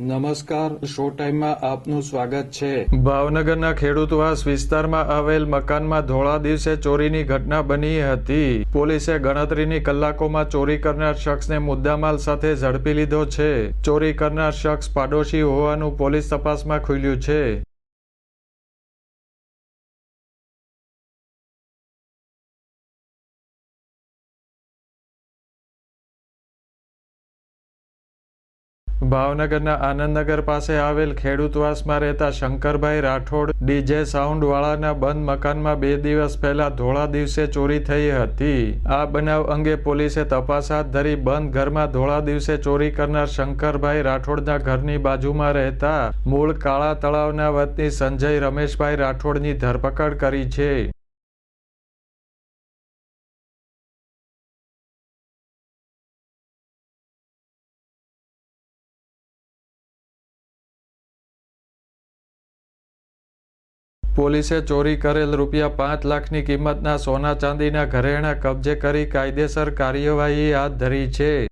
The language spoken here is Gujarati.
નમસ્કાર, શો ટાઈમમાં આપનું સ્વાગત છે. ભાવનગરના ખેડૂતવાસ વિસ્તારમાં આવેલ મકાનમાં ધોળા દિવસે ચોરીની ઘટના બની હતી. પોલીસે ગણતરીની કલાકોમાં ચોરી કરનાર શખ્સને મુદ્દામાલ સાથે ઝડપી લીધો છે. ચોરી કરનાર શખ્સ પાડોશી હોવાનું પોલીસ તપાસમાં ખુલ્યું છે. ભાવનગરના આનંદનગર પાસે આવેલ ખેડૂતવાસમાં રહેતા શંકરભાઈ રાઠોડ, ડીજે સાઉન્ડવાળાના બંધ મકાનમાં બે દિવસ પહેલા ધોળા દિવસે ચોરી થઈ હતી. આ બનાવ અંગે પોલીસે તપાસ હાથ ધરી બંધ ઘરમાં ધોળા દિવસે ચોરી કરનાર શંકરભાઈ રાઠોડના ઘરની બાજુમાં રહેતા મૂળ કાળા તળાવના વતની સંજય રમેશભાઈ રાઠોડની ધરપકડ કરી છે. પોલીસે ચોરી કરેલ રૂપિયા પાંચ લાખની કિંમતના સોના ચાંદીના ઘરેણા કબજે કરી કાયદેસર કાર્યવાહી હાથ ધરી છે.